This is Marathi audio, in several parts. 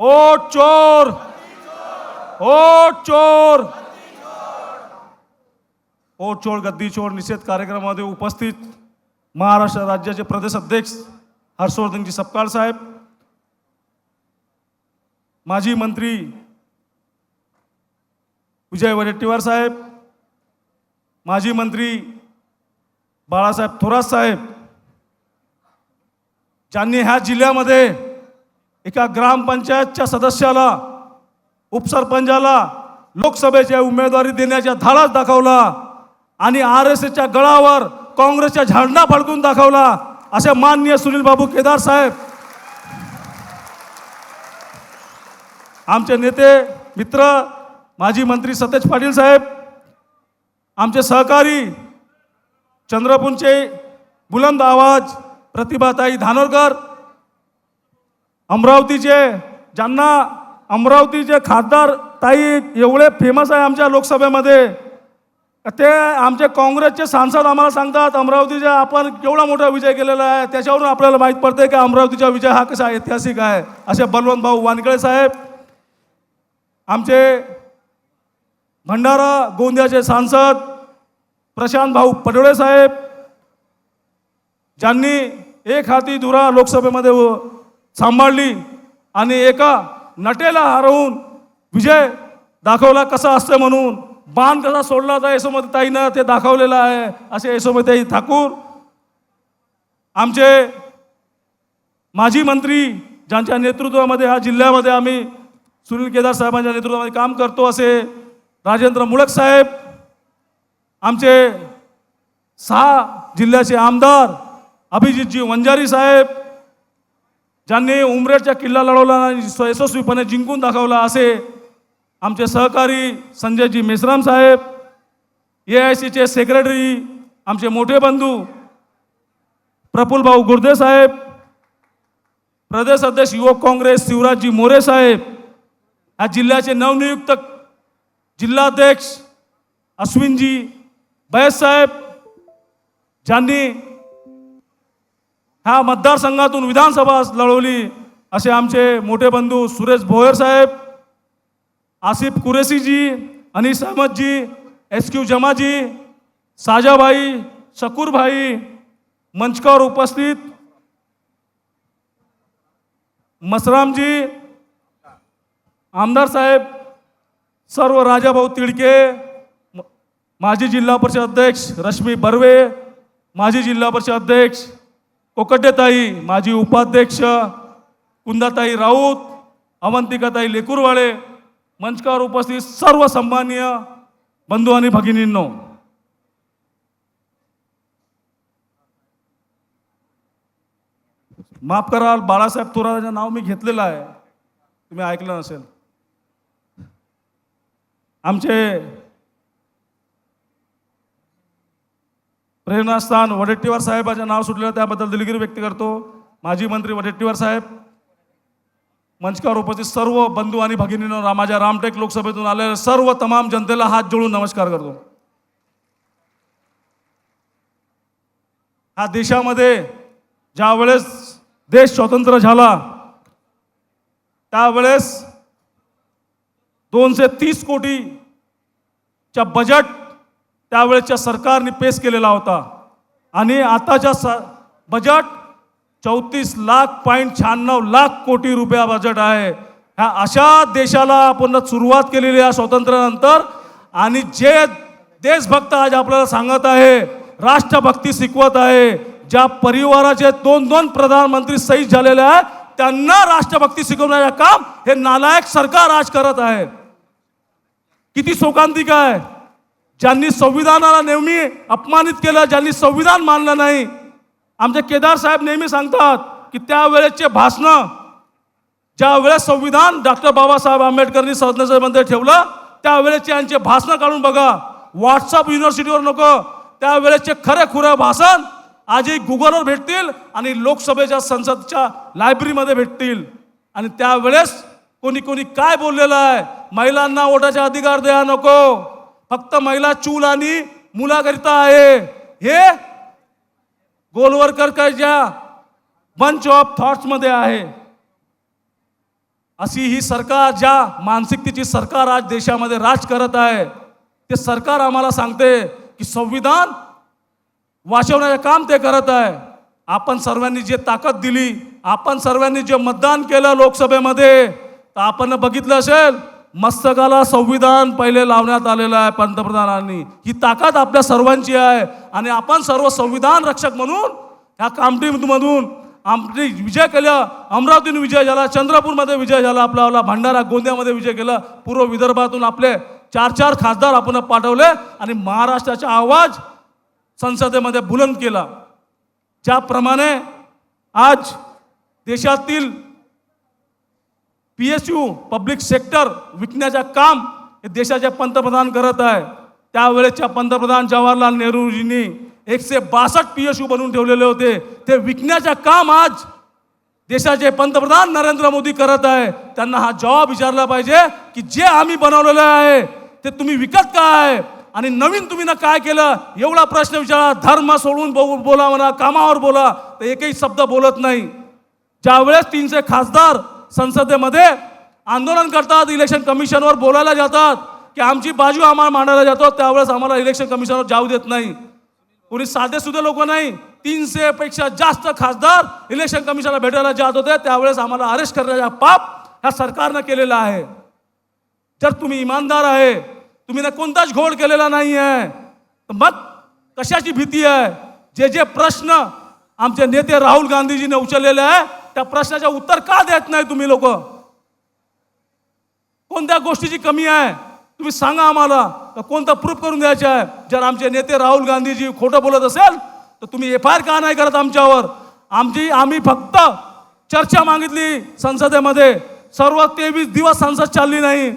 ओ चोर! ओ चोर! ओ चोर गद्दी चोर निषेध कार्यक्रमामध्ये उपस्थित महाराष्ट्र राज्याचे प्रदेश अध्यक्ष हर्षवर्धनजी सपकाळ साहेब माजी मंत्री विजय वडेट्टीवार साहेब माजी मंत्री बाळासाहेब थोरात साहेब ज्यांनी ह्या जिल्ह्यामध्ये एका ग्रामपंचायतच्या सदस्याला उपसरपंचाला लोकसभेच्या उमेदवारी देण्याच्या धाडस दाखवला आणि आर एस एसच्या गळावर काँग्रेसच्या झेंडा फडकून दाखवला असे माननीय सुनील बाबू केदार साहेब. आमचे नेते मित्र माजी मंत्री सतेज पाटील साहेब आमचे सहकारी चंद्रपूरचे बुलंद आवाज प्रतिभाताई धानोरकर अमरावतीचे ज्यांना अमरावतीचे खासदार ताई एवढे फेमस आहे आमच्या लोकसभेमध्ये ते आमचे काँग्रेसचे सांसद आम्हाला सांगतात अमरावतीचा आपण केवढा मोठा विजय केलेला आहे त्याच्यावरून आपल्याला माहीत पडते की अमरावतीचा विजय हा कसा ऐतिहासिक आहे असे बलवंत भाऊ वानकडे साहेब आमचे भंडारा गोंदियाचे सांसद प्रशांत भाऊ पडोळे साहेब ज्यांनी एक हाती धुरा लोकसभेमध्ये सांभाळली आणि एका नटेला हरवून विजय दाखवला कसा असतं म्हणून. बाण कसा सोडला होता यशोमती ताईनं ते दाखवलेलं आहे असे यशोमती ठाकूर. आमचे माजी मंत्री ज्यांच्या नेतृत्वामध्ये ह्या जिल्ह्यामध्ये आम्ही सुनील केदार साहेबांच्या नेतृत्वामध्ये काम करतो असे राजेंद्र मुळक साहेब आमचे सहा जिल्ह्याचे आमदार अभिजितजी वंजारी साहेब ज्यांनी उमरेडच्या किल्ला लढवला आणि यशस्वीपणे जिंकून दाखवला असे आमचे सहकारी संजयजी मेश्राम साहेब ए आय सीचे सेक्रेटरी आमचे मोठे बंधू प्रफुल्ल भाऊ गुर्दे साहेब प्रदेश अध्यक्ष युवक काँग्रेस शिवराजजी मोरे साहेब या जिल्ह्याचे नवनियुक्त जिल्हाध्यक्ष अश्विनजी बैस साहेब ज्यांनी ह्या मतदारसंघातून विधानसभा लढवली असे आमचे मोठे बंधू सुरेश भोयर साहेब आसिफ कुरेशीजी अनिस अहमदजी एस क्यू जमाजी साजाभाई शकूरभाई मंचकावर उपस्थित मसरामजी आमदार साहेब सर्व राजाभाऊ तिडके माजी जिल्हा परिषद अध्यक्ष रश्मी बर्वे माजी जिल्हा परिषद अध्यक्ष कोकटेताई माजी उपाध्यक्ष कुंदाताई राऊत अवंतिकाताई लेकुरवाळे मंचकावर उपस्थित सर्व सन्माननीय बंधू आणि भगिनींनो. माफ कराल बाळासाहेब थोरातांचं नाव मी घेतलेलं आहे. तुम्ही ऐकलं नसेल. आमचे प्रेरणास्थान वडेट्टीवार साहेबाचे नाव सुटलेलं त्याबद्दल दिलगिरी व्यक्त करतो. माजी मंत्री वडेट्टीवार साहेब मंचकावर उपस्थित सर्व बंधू आणि भगिनींना रामाच्या रामटेक लोकसभेतून आलेल्या सर्व तमाम जनतेला हात जोडून नमस्कार करतो. हा देशामध्ये ज्या वेळेस देश स्वतंत्र झाला त्यावेळेस दोनशे तीस कोटीच्या बजेट त्यावेळेच्या सरकारने पेश केलेला होता. आणि आताच्या स बजेट चौतीस लाख पॉईंट शहाण्णव लाख कोटी रुपया बजेट आहे. ह्या अशा देशाला आपण सुरुवात केलेली आहे स्वातंत्र्यानंतर. आणि जे देशभक्त आज आपल्याला सांगत आहे राष्ट्रभक्ती शिकवत आहे ज्या परिवाराचे दोन दोन प्रधानमंत्री शहीद झालेले आहेत त्यांना राष्ट्रभक्ती शिकवण्याचं काम हे नालायक सरकार आज करत आहे. किती शोकांतिका आहे. ज्यांनी संविधानाला नेहमी अपमानित केलं ज्यांनी संविधान मानलं नाही आमचे केदार साहेब नेहमी सांगतात की त्यावेळेचे भाषणं ज्या वेळेस संविधान डॉक्टर बाबासाहेब आंबेडकरनी संसदेमध्ये ठेवलं त्यावेळेचे यांचे भाषणं काढून बघा. व्हॉट्सअप युनिव्हर्सिटीवर नको. त्यावेळेचे खरे खुरे भाषण आजही गुगलवर भेटतील आणि लोकसभेच्या संसदच्या लायब्ररीमध्ये भेटतील. आणि त्यावेळेस कोणी कोणी काय बोललेलं आहे? महिलांना वोटाचा अधिकार द्या नको. फक्त महिला चूल आणि मुलाकरिता आहे. हे गोलवरकर ज्या बंच ऑफ थॉट्समध्ये आहे. अशी ही सरकार ज्या मानसिकतेची सरकार आज देशामध्ये राज करत आहे ते सरकार आम्हाला सांगते की संविधान वाचवण्याचं काम ते करत आहे. आपण सर्वांनी जे ताकद दिली आपण सर्वांनी जे मतदान केलं लोकसभेमध्ये तर आपण बघितलं असेल मस्तकाला संविधान पहिले लावण्यात आलेलं आहे पंतप्रधानांनी. ही ताकद आपल्या सर्वांची आहे. आणि आपण सर्व संविधान रक्षक म्हणून ह्या कामटीमधून आमने विजय केला. अमरावतीने विजय झाला चंद्रपूरमध्ये विजय झाला आपला आपला भंडारा गोंदियामध्ये विजय केला. पूर्व विदर्भातून आपले चार चार खासदार आपण पाठवले आणि महाराष्ट्राचा आवाज संसदेमध्ये बुलंद केला. ज्याप्रमाणे आज देशातील P S U public sector विकण्याचं काम हे देशाचे पंतप्रधान करत आहे. त्यावेळेच्या पंतप्रधान जवाहरलाल नेहरूजींनी एकशे बासष्ट पी एस यू बनवून ठेवलेले होते. ते विकण्याचं काम आज देशाचे पंतप्रधान नरेंद्र मोदी करत आहे. त्यांना हा जवाब विचारला पाहिजे की जे आम्ही बनवलेलं आहे ते तुम्ही विकत काय आणि नवीन तुम्ही ना काय केलं? एवढा प्रश्न विचारा. धर्म सोडून बो- बोला म्हणा कामावर बोला. तर एकही शब्द बोलत नाही. ज्यावेळेस तीनशे खासदार संसदेमध्ये आंदोलन करतात इलेक्शन कमिशनवर बोलायला जातात की आमची बाजू आम्हाला मांडायला जातो त्यावेळेस आम्हाला इलेक्शन कमिशनवर जाऊ देत नाही. कोणी साधे सुद्धा लोक नाही तीनशे पेक्षा जास्त खासदार इलेक्शन कमिशनला भेटायला जात होते त्यावेळेस आम्हाला अरेस्ट करण्याचा पाप ह्या सरकारनं केलेला आहे. जर तुम्ही इमानदार आहे तुम्ही ना कोणताच घोळ केलेला नाही आहे तर मग कशाची भीती आहे? जे जे प्रश्न आमचे नेते राहुल गांधीजीने उचललेले आहे त्या प्रश्नाचे उत्तर का देत नाही तुम्ही लोक? कोणत्या गोष्टीची कमी आहे? तुम्ही सांगा आम्हाला. तर कोणतं प्रूफ करून द्यायचा आहे? जर आमचे नेते राहुल गांधीजी खोटं बोलत असेल तर तुम्ही एफ आय आर का नाही करत आमच्यावर? आमची आम्ही फक्त चर्चा मागितली संसदेमध्ये. सर्व तेवीस दिवस संसद चालली नाही.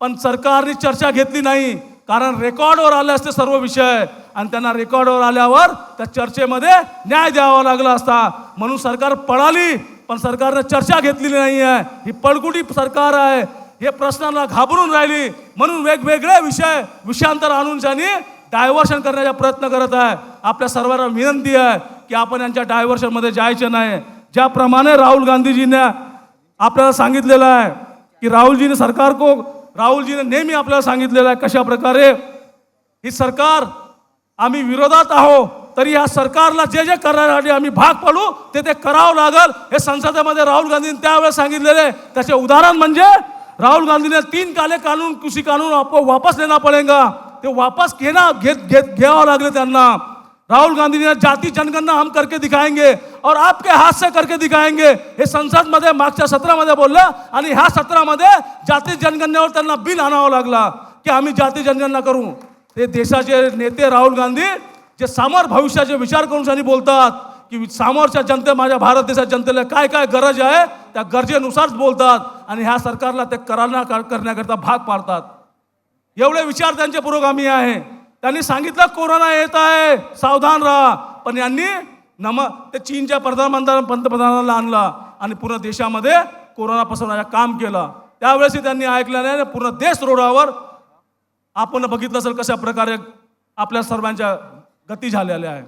पण सरकारने चर्चा घेतली नाही. कारण रेकॉर्डवर आले असते सर्व विषय. आणि त्यांना रेकॉर्डवर आल्यावर त्या चर्चेमध्ये न्याय द्यावा लागला असता. म्हणून सरकार पळाली पण सरकारनं चर्चा घेतलेली नाही आहे ही पळकुटी सरकार आहे. हे प्रश्नांना घाबरून राहिली. म्हणून वेगवेगळे विषय विषयांतर आणून त्यांनी डायव्हर्शन करण्याचा प्रयत्न करत आहे. आपल्या सर्वांना विनंती आहे की आपण यांच्या डायव्हर्शनमध्ये जायचं नाही. ज्याप्रमाणे राहुल गांधीजीने आपल्याला सांगितलेलं आहे की राहुलजीने सरकार को राहुलजीने नेहमी आपल्याला सांगितलेलं आहे कशा प्रकारे ही सरकार आम्ही विरोधात आहो तरी या सरकारला जे जे करण्यासाठी आम्ही भाग पडू ते ते करावं लागल हे संसदेमध्ये राहुल गांधींनी त्यावेळेस सांगितलेले त्याचे उदाहरण म्हणजे राहुल गांधीने तीन काले कानून कृषी कानून आपको वापस लेना पड़ेगा. ते वापस घेणं घेत घेत घ्यावं लागले त्यांना. राहुल गांधी ने जाती जनगणना हम करके दिखाएंगे. और आपके हास्य करके दिखाएंगे। हे संसदमध्ये मागच्या सत्रामध्ये बोललं आणि ह्या सत्रामध्ये जाती जनगणनेवर त्यांना बिल आणावं लागला की आम्ही जाती जनगणना करू. ते देशाचे नेते राहुल गांधी जे समोर भविष्याचे विचार करून त्यांनी बोलतात की समोरच्या जनते माझ्या भारत देशाच्या जनतेला काय काय गरज आहे त्या गरजेनुसारच बोलतात आणि ह्या सरकारला ते कराना करण्याकरता भाग पाडतात. एवढे विचार त्यांचे पुरोगामी आहे. त्यांनी सांगितलं कोरोना येत आहे सावधान राहा. पण यांनी नम ते चीनच्या प्रधानमंत्री पंतप्रधानाला आणला आणि पूर्ण देशामध्ये कोरोना पसरवण्याचं काम केलं. त्यावेळेसही त्यांनी ऐकलं नाही पूर्ण देश रोडावर आपण बघितलं असेल कशा प्रकारे आपल्या सर्वांच्या गती झालेल्या आहे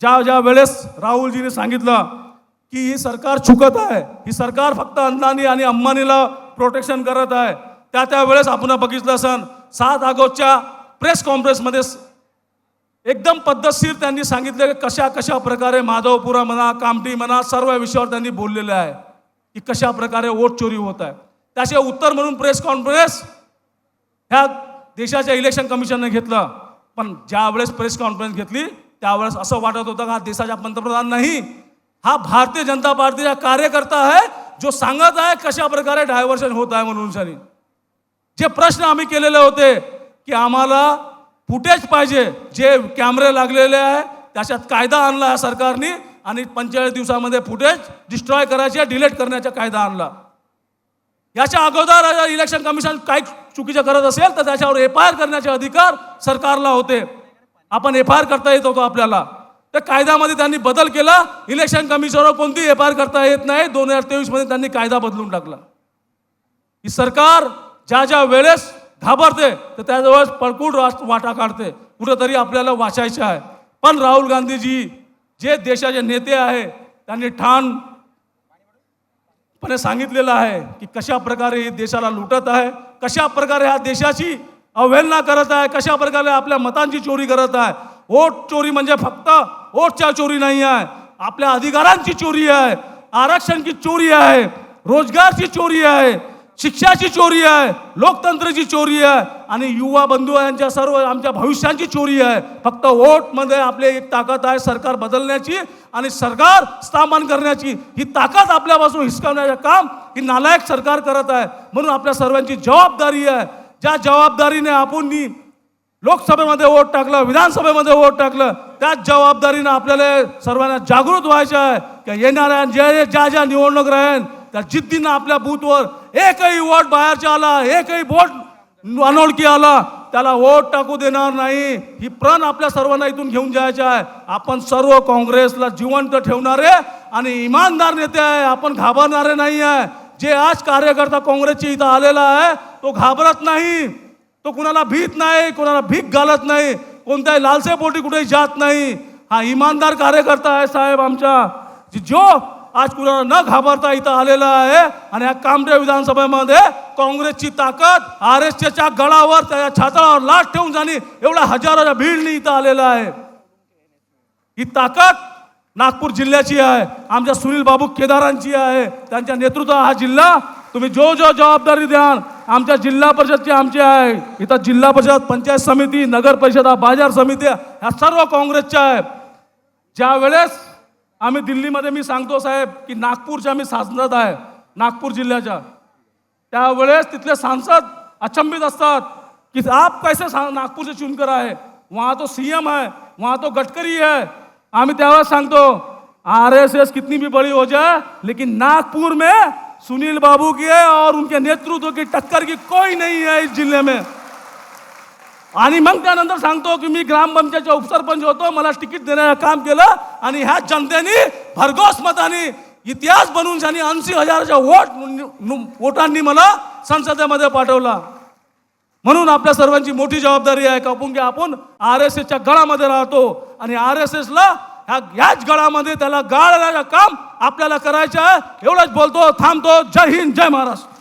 ज्या ज्या वेळेस राहुलजीने सांगितलं की ही सरकार चुकत आहे ही सरकार फक्त अंदानी आणि अंबानीला प्रोटेक्शन करत आहे त्या त्यावेळेस आपण बघितलं असन सात ऑगस्टच्या प्रेस कॉन्फरन्समध्ये एकदम पद्धतशीर त्यांनी सांगितले की कशा कशा प्रकारे माधवपुरा म्हणा कामठी म्हणा सर्व विषयावर त्यांनी बोललेलं आहे की कशा प्रकारे वोट चोरी होत आहे. त्याचे उत्तर म्हणून प्रेस कॉन्फरन्स ह्या देशाच्या इलेक्शन कमिशनने घेतलं. पण ज्या वेळेस प्रेस कॉन्फरन्स घेतली त्यावेळेस असं वाटत होतं का हा देशाचा पंतप्रधान नाही. हा भारतीय जनता पार्टीचा कार्यकर्ता आहे जो सांगत आहे कशा प्रकारे डायव्हर्शन होत आहे म्हणून जे प्रश्न आम्ही केलेले होते की आम्हाला फुटेज पाहिजे. जे कॅमेरे लागलेले आहे त्याच्यात कायदा आणला या सरकारने आणि पंचेचाळीस दिवसामध्ये फुटेज डिस्ट्रॉय करायचे डिलीट करण्याचा कायदा आणला. याच्या अगोदर इलेक्शन कमिशन काही चुकीचं करत असेल तर त्याच्यावर एफ आय आर करण्याचे अधिकार सरकारला होते. आपण एफ आय आर करता येत होतो आपल्याला. त्या कायद्यामध्ये त्यांनी बदल केला. इलेक्शन कमिशनवर कोणती एफ आय आर करता येत नाही. दोन हजार तेवीसमध्ये त्यांनी कायदा बदलून टाकला. ही सरकार ज्या ज्या वेळेस घाबरते. तर त्याजवळ पळकूड राष्ट्र वाटा काढते. कुठंतरी आपल्याला वाचायचं आहे. पण राहुल गांधीजी जे देशाचे नेते आहे त्यांनी ठाणपणे सांगितलेलं आहे की कशा प्रकारे हे देशाला लुटत आहे कशा प्रकारे ह्या देशाची अवहेलना करत आहे कशा प्रकारे आपल्या मतांची चोरी करत आहे. वोट चोरी म्हणजे फक्त वोटच्या चोरी नाही आहे. आपल्या अधिकारांची चोरी आहे. आरक्षणची चोरी आहे. रोजगारची चोरी आहे. शिक्षाची चोरी आहे लोकतंत्राची चोरी आहे आणि युवा बंधू यांच्या सर्व आमच्या भविष्यांची चोरी आहे. फक्त वोटमध्ये आपले एक ताकद आहे सरकार बदलण्याची आणि सरकार स्थापन करण्याची. ही ताकद आपल्यापासून हिसकावण्याचं काम ही नालायक सरकार करत आहे. म्हणून आपल्या सर्वांची जबाबदारी आहे. ज्या जबाबदारीने आपण लोकसभेमध्ये वोट टाकलं विधानसभेमध्ये वोट टाकलं त्याच जबाबदारीनं आपल्याला सर्वांना जागृत व्हायचं आहे. की येणाऱ्या ज्या ज्या ज्या निवडणूक राहील त्या जिद्दीनं आपल्या बूथवर एकही वोट बाहेरचा आला एकही वोट अनोळखी आला त्याला वोट टाकू देणार नाही. ही प्रण आपल्या सर्वांना इथून घेऊन जायचं आहे. आपण सर्व काँग्रेसला जिवंत ठेवणारे आणि इमानदार नेते आहे. आपण घाबरणारे नाही आहे. जे आज कार्यकर्ता काँग्रेसची इथं आलेला आहे तो घाबरत नाही. तो कुणाला भीत नाही कोणाला भीक घालत नाही. कोणत्याही लालसेपोटी कुठेही जात नाही. हा इमानदार कार्यकर्ता आहे साहेब आमचा जी- जो आज कुणाला न घाबरता इथं आलेला आहे आणि या कामरे विधानसभेमध्ये काँग्रेसची ताकद आर एस एच्या गळावर त्याच्या छातावर लाट ठेवून जाणे एवढ्या हजाराच्या भीडनी इथं आलेला आहे. ही ताकद नागपूर जिल्ह्याची आहे आमच्या सुनील बाबू केदारांची आहे त्यांच्या नेतृत्वात हा जिल्हा. तुम्ही जो जो जबाबदारी द्याल आमच्या जिल्हा परिषदची आमची आहे. इथं जिल्हा परिषद पंचायत समिती नगर परिषद बाजार समिती ह्या सर्व काँग्रेसच्या आहे ज्या वेळेस आम्ही दिल्लीमध्ये मी सांगतो साहेब की नागपूरच्या आम्ही सांसद आहे, नागपूर त्यावेळेस तिथले सांसद अचंबित कि आप कैसे नागपूर से चुनकर आए वहाँ तो सीएम है, वहाँ तो गडकरी है. आम्ही त्यावेळेस सांगतो आरएसएस कितनी भी बड़ी हो जाए, लेकिन नागपुर में सुनील बाबू की है और उनके नेतृत्व की टक्कर की कोई नहीं है इस ज़िले में. आणि मग त्यानंतर सांगतो की मी ग्रामपंचायतचा उपसरपंच होतो मला तिकीट देण्याचं काम केलं आणि ह्या जनतेने भरघोस मताने इतिहास बनवून त्यांनी ऐंशी हजाराच्या वोट वोटांनी मला संसदेमध्ये पाठवला. म्हणून आपल्या सर्वांची मोठी जबाबदारी आहे का आपण की आपण आर एस एसच्या गळामध्ये राहतो आणि आर एस एसला ह्या याच गळामध्ये त्याला गाळण्याचं काम आपल्याला करायचं आहे. एवढंच बोलतो थांबतो. जय हिंद जय महाराष्ट्र.